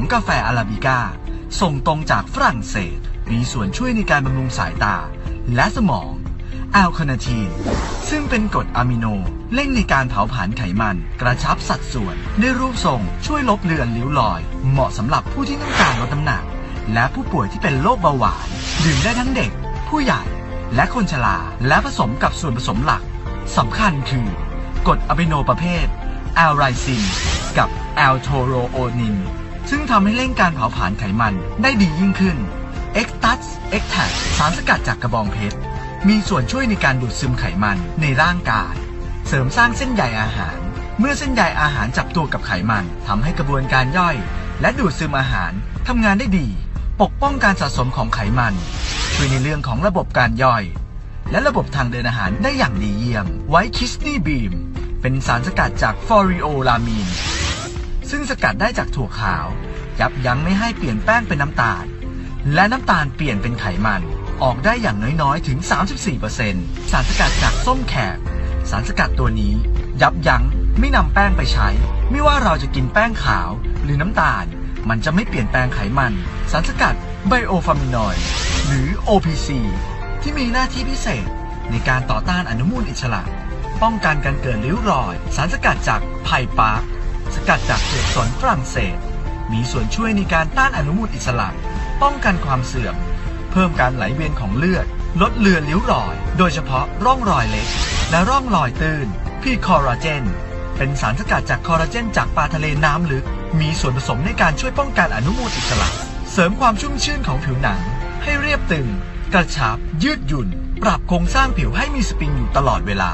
งกาแฟอาราบิก้า ส่งตรงจากฝรั่งเศส มีส่วนช่วยในการบำรุงสายตา และสมองแอลคาเนทีน ซึ่งเป็นกรดอะมิโน เร่งในการเผาผลาญไขมัน กระชับสัดส่วนในรูปทรง ช่วยลบเลือนริ้วรอย เหมาะสำหรับผู้ที่ต้องการลดน้ำหนัก และผู้ป่วยที่เป็นโรคเบาหวาน ดื่มได้ทั้งเด็ก ผู้ใหญ่ และคนชรา และผสมกับส่วนผสมหลักสำคัญคือกรดอะมิโนประเภทแอลไรซิน กับแอลโทโรโอนิน ซึ่งทำให้เร่งการเผาผลาญไขมันได้ดียิ่งขึ้นเอ็กตัสเอ็กแทสารสกัดจากกระบองเพชร มีส่วนช่วยในการดูดซึมไขมันในร่างกาย เสริมสร้างเส้นใยอาหาร เมื่อเส้นใยอาหารจับตัวกับไขมันทำให้กระบวนการย่อย และดูดซึมอาหารทำงานได้ดี ปกป้องการสะสมของไขมัน ช่วยในเรื่องของระบบการย่อย และระบบทางเดินอาหารได้อย่างดีเยี่ยม ไวคิสนีบีมเป็นสารสกัดจากฟอริโอลามีน ซึ่งสกัดได้จากถั่วขาว ยับยั้งไม่ให้เปลี่ยนแป้งเป็นน้ำตาล และน้ำตาลเปลี่ยนเป็นไขมัน ออกได้อย่างน้อยๆ ถึง 34%สารสกัดจากส้มแขก สารสกัดตัวนี้ ยับยั้งไม่นำแป้งไปใช้ ไม่ว่าเราจะกินแป้งขาวหรือน้ำตาล มันจะไม่เปลี่ยนแปลงไขมัน สารสกัดไบโอฟามินอยด์หรือ OPC ที่มีหน้าที่พิเศษในการต่อต้านอนุมูลอิสระ ป้องกันการเกิดริ้วรอย สารสกัดจากไผ่ปาร์ สกัดจากเปลือกสนฝรั่งเศส มีส่วนช่วยในการต้านอนุมูลอิสระ ป้องกันความเสื่อม เพิ่มการไหลเวียนของเลือด ลดเลือนริ้วรอย โดยเฉพาะร่องรอยเล็ก และร่องรอยตื้นพีคอลลาเจน เป็นสารสกัดจากคอลลาเจนจากปลาทะเลน้ำลึก มีส่วนผสมในการช่วยป้องกันอนุมูลอิสระ เสริมความชุ่มชื่นของผิวหนัง ให้เรียบตึง กระชับ ยืดหยุ่น ปรับโครงสร้างผิวให้มีสปริงอยู่ตลอดเวลา